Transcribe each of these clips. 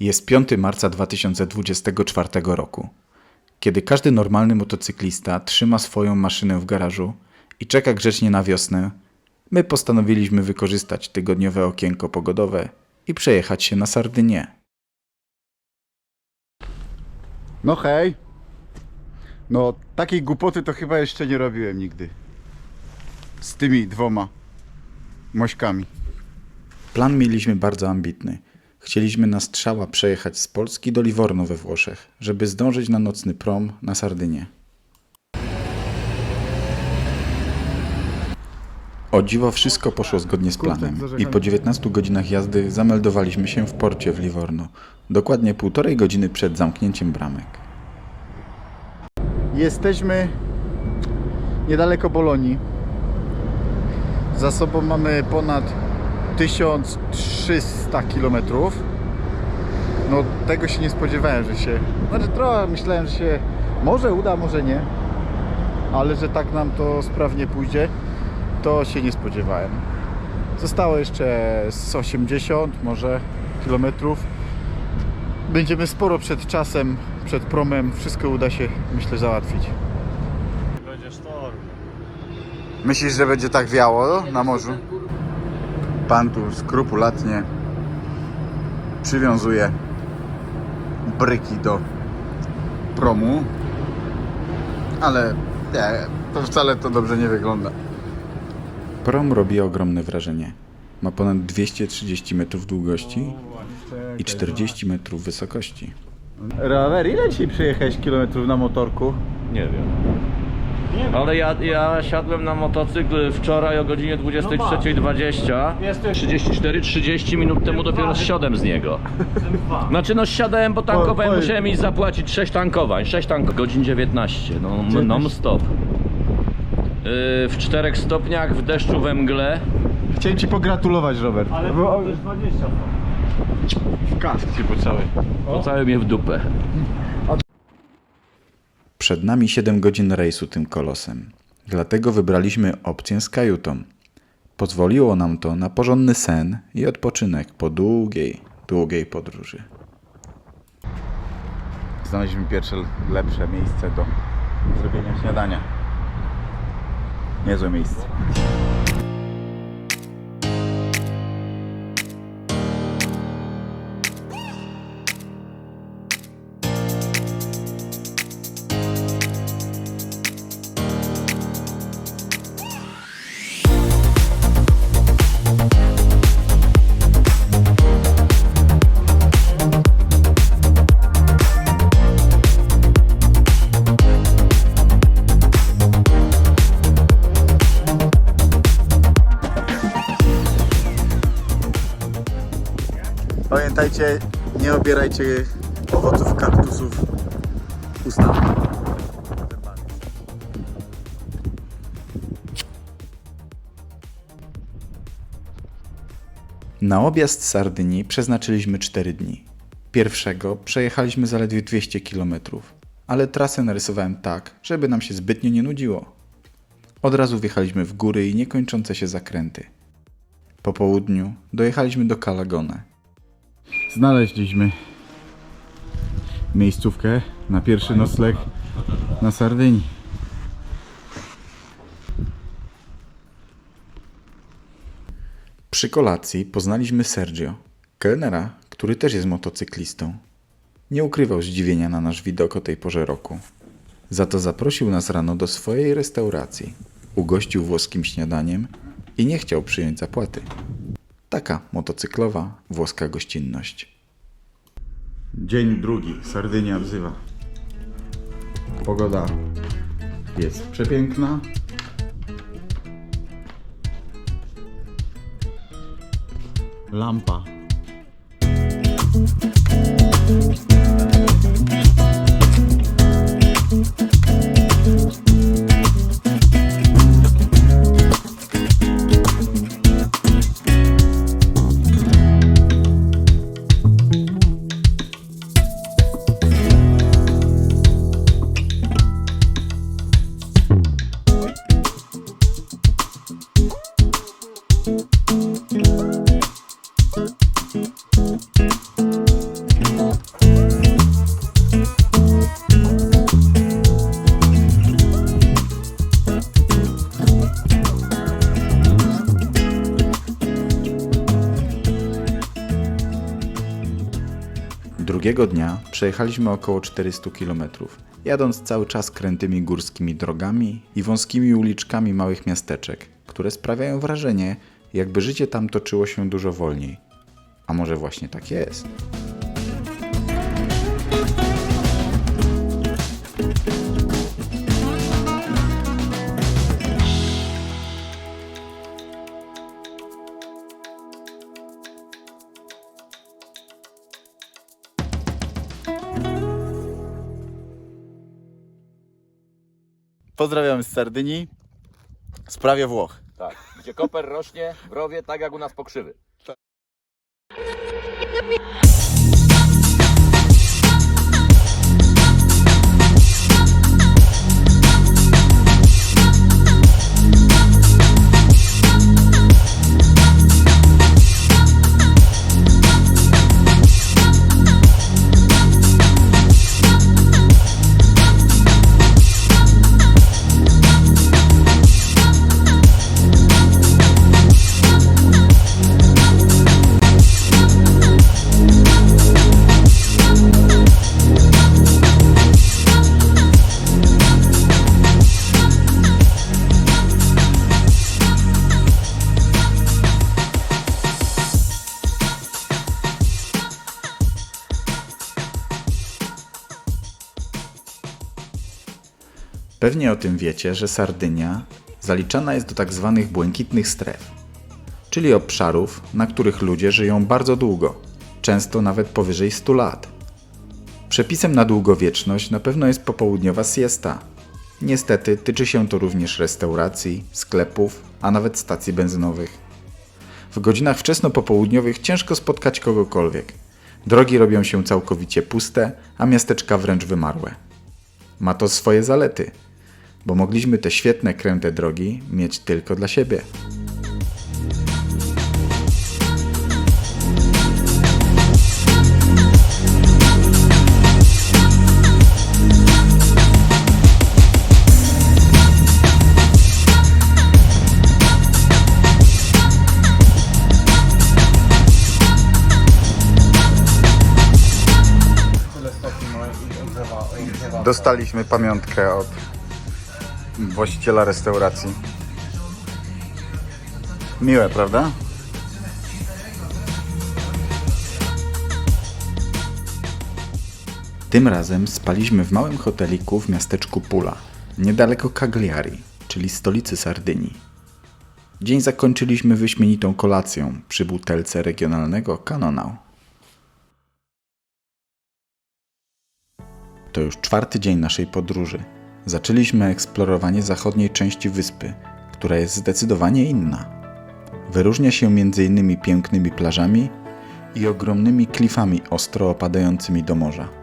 Jest 5 marca 2024 roku. Kiedy każdy normalny motocyklista trzyma swoją maszynę w garażu i czeka grzecznie na wiosnę, my postanowiliśmy wykorzystać tygodniowe okienko pogodowe i przejechać się na Sardynię. No hej. No takiej głupoty to chyba jeszcze nie robiłem nigdy. Z tymi dwoma mośkami. Plan mieliśmy bardzo ambitny. Chcieliśmy na strzała przejechać z Polski do Livorno we Włoszech, żeby zdążyć na nocny prom na Sardynię. O dziwo wszystko poszło zgodnie z planem i po 19 godzinach jazdy zameldowaliśmy się w porcie w Livorno, dokładnie półtorej godziny przed zamknięciem bramek. Jesteśmy niedaleko Bolonii. Za sobą mamy ponad 1300 km. No tego się nie spodziewałem, że się... Znaczy trochę myślałem, że się może uda, może nie. Ale że tak nam to sprawnie pójdzie, to się nie spodziewałem. Zostało jeszcze z 80 może kilometrów. Będziemy sporo przed czasem, przed promem. Wszystko uda się, myślę, załatwić. Będzie sztorm. Myślisz, że będzie tak wiało na morzu? Pan tu skrupulatnie przywiązuje bryki do promu, ale nie, to wcale to dobrze nie wygląda. Prom robi ogromne wrażenie. Ma ponad 230 metrów długości i 40 metrów wysokości. Rower, ile dzisiaj przejechałeś kilometrów na motorku? Nie wiem. Ale ja, ja siadłem na motocykl wczoraj o godzinie 23.20. 34-30 minut temu dopiero zsiadłem z niego. Znaczy no siadałem, bo tankowałem, musiałem iść zapłacić 6 tankowań. 6 tankowań. Godzin 19, no non stop. Yy, w 4 stopniach, w deszczu, we mgle. Chciałem Ci pogratulować, Robert. Ale to też 20. W kask Ci pocałuję. Pocały mnie w dupę. Przed nami 7 godzin rejsu tym kolosem. Dlatego wybraliśmy opcję z kajutą. Pozwoliło nam to na porządny sen i odpoczynek po długiej, długiej podróży. Znaleźliśmy pierwsze lepsze miejsce do zrobienia śniadania. Niezłe miejsce. Pamiętajcie, nie obierajcie owoców kaktusów ustami. Na objazd Sardynii przeznaczyliśmy 4 dni. Pierwszego przejechaliśmy zaledwie 200 km, ale trasę narysowałem tak, żeby nam się zbytnio nie nudziło. Od razu wjechaliśmy w góry i niekończące się zakręty. Po południu dojechaliśmy do Calagone. Znaleźliśmy miejscówkę na pierwszy nocleg na Sardynii. Przy kolacji poznaliśmy Sergio, kelnera, który też jest motocyklistą. Nie ukrywał zdziwienia na nasz widok o tej porze roku. Za to zaprosił nas rano do swojej restauracji, ugościł włoskim śniadaniem i nie chciał przyjąć zapłaty. Taka motocyklowa włoska gościnność. Dzień drugi, Sardynia wzywa. Pogoda jest przepiękna. Lampa. Drugiego dnia przejechaliśmy około 400 km, jadąc cały czas krętymi górskimi drogami i wąskimi uliczkami małych miasteczek, które sprawiają wrażenie, jakby życie tam toczyło się dużo wolniej. A może właśnie tak jest? Pozdrawiamy z Sardynii. W sprawie Włoch. Tak, gdzie koper rośnie w rowie tak jak u nas pokrzywy. Pewnie o tym wiecie, że Sardynia zaliczana jest do tak zwanych błękitnych stref, czyli obszarów, na których ludzie żyją bardzo długo, często nawet powyżej 100 lat. Przepisem na długowieczność na pewno jest popołudniowa siesta. Niestety tyczy się to również restauracji, sklepów, a nawet stacji benzynowych. W godzinach wczesno-popołudniowych ciężko spotkać kogokolwiek. Drogi robią się całkowicie puste, a miasteczka wręcz wymarłe. Ma to swoje zalety, bo mogliśmy te świetne kręte drogi mieć tylko dla siebie. Dostaliśmy pamiątkę od właściciela restauracji. Miłe, prawda? Tym razem spaliśmy w małym hoteliku w miasteczku Pula, niedaleko Cagliari, czyli stolicy Sardynii. Dzień zakończyliśmy wyśmienitą kolacją przy butelce regionalnego Canonau. To już czwarty dzień naszej podróży. Zaczęliśmy eksplorowanie zachodniej części wyspy, która jest zdecydowanie inna. Wyróżnia się m.in. pięknymi plażami i ogromnymi klifami ostro opadającymi do morza.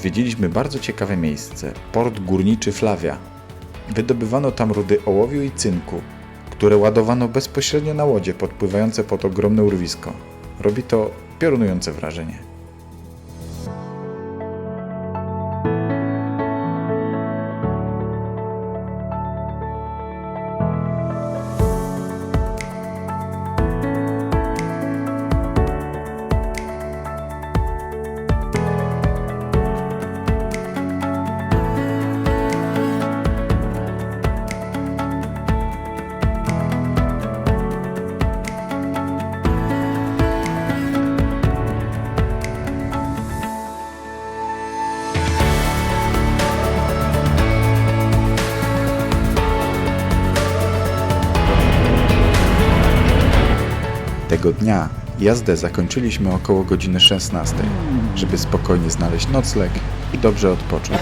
Odwiedziliśmy bardzo ciekawe miejsce port górniczy Flavia. Wydobywano tam rudy ołowiu i cynku, które ładowano bezpośrednio na łodzie podpływające pod ogromne urwisko. Robi to piorunujące wrażenie. Tego dnia jazdę zakończyliśmy około godziny 16, żeby spokojnie znaleźć nocleg i dobrze odpocząć.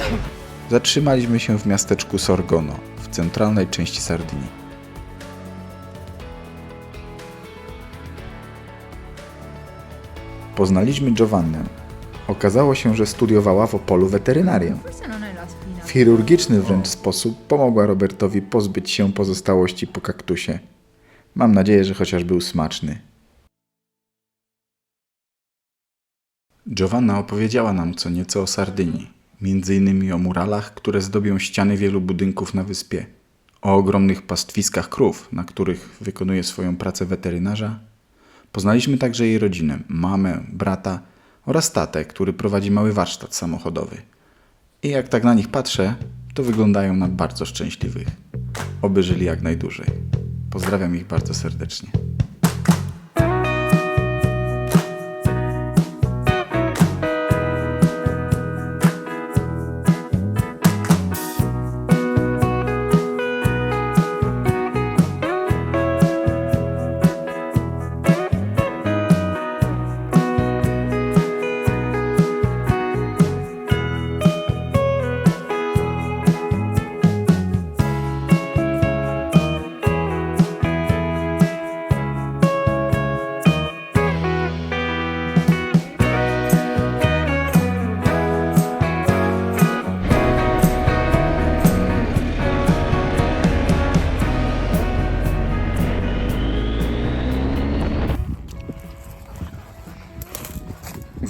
Zatrzymaliśmy się w miasteczku Sorgono w centralnej części Sardynii. Poznaliśmy Giovannę. Okazało się, że studiowała w Opolu weterynarię. W chirurgiczny wręcz sposób pomogła Robertowi pozbyć się pozostałości po kaktusie. Mam nadzieję, że chociaż był smaczny. Giovanna opowiedziała nam co nieco o Sardynii, innymi o muralach, które zdobią ściany wielu budynków na wyspie, o ogromnych pastwiskach krów, na których wykonuje swoją pracę weterynarza. Poznaliśmy także jej rodzinę, mamę, brata oraz tatę, który prowadzi mały warsztat samochodowy. I jak tak na nich patrzę, to wyglądają na bardzo szczęśliwych. Oby żyli jak najdłużej. Pozdrawiam ich bardzo serdecznie.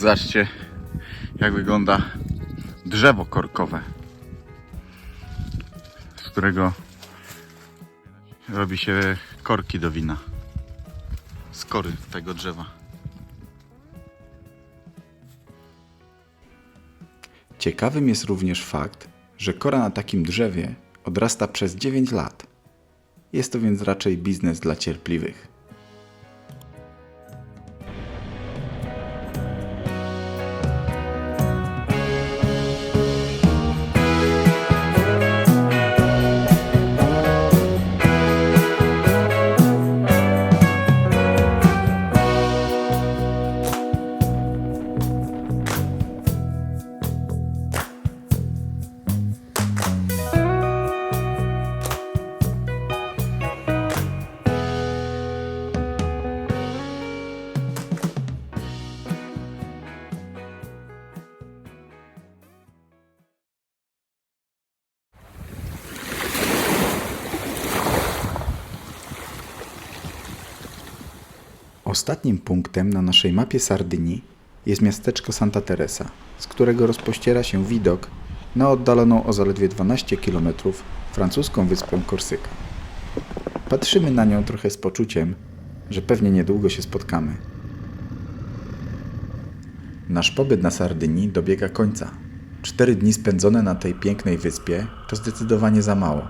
Zobaczcie, jak wygląda drzewo korkowe, z którego robi się korki do wina. Z kory tego drzewa. Ciekawym jest również fakt, że kora na takim drzewie odrasta przez 9 lat. Jest to więc raczej biznes dla cierpliwych. Ostatnim punktem na naszej mapie Sardynii jest miasteczko Santa Teresa, z którego rozpościera się widok na oddaloną o zaledwie 12 km francuską wyspę Korsyka. Patrzymy na nią trochę z poczuciem, że pewnie niedługo się spotkamy. Nasz pobyt na Sardynii dobiega końca. Cztery dni spędzone na tej pięknej wyspie to zdecydowanie za mało,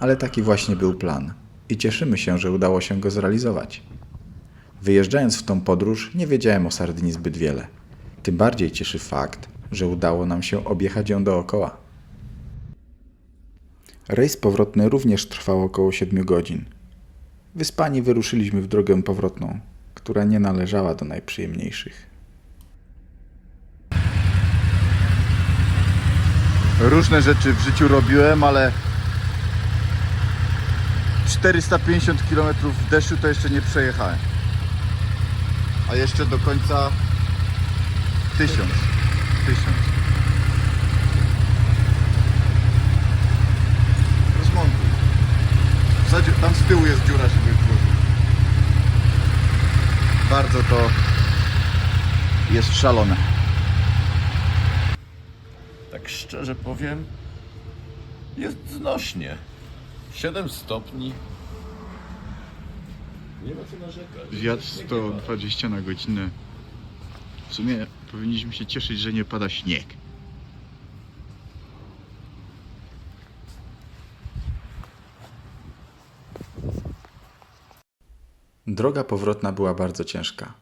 ale taki właśnie był plan i cieszymy się, że udało się go zrealizować. Wyjeżdżając w tą podróż, nie wiedziałem o Sardynii zbyt wiele. Tym bardziej cieszy fakt, że udało nam się objechać ją dookoła. Rejs powrotny również trwał około 7 godzin. Wyspani wyruszyliśmy w drogę powrotną, która nie należała do najprzyjemniejszych. Różne rzeczy w życiu robiłem, ale 450 km w deszczu to jeszcze nie przejechałem. A jeszcze do końca 1000. 1000. Rozmontuj. W zasadzie tam z tyłu jest dziura, żeby włożyć. Bardzo to jest szalone. Tak szczerze powiem, jest znośnie. 7 stopni. Nie ma co narzekać. Wiatr 120 na godzinę. W sumie powinniśmy się cieszyć, że nie pada śnieg. Droga powrotna była bardzo ciężka.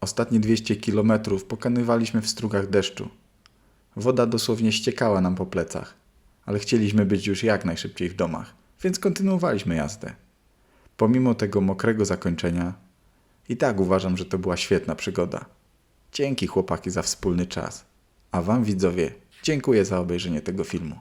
Ostatnie 200 kilometrów pokonywaliśmy w strugach deszczu. Woda dosłownie ściekała nam po plecach, ale chcieliśmy być już jak najszybciej w domach, więc kontynuowaliśmy jazdę. Pomimo tego mokrego zakończenia, i tak uważam, że to była świetna przygoda. Dzięki chłopaki za wspólny czas. A wam widzowie, dziękuję za obejrzenie tego filmu.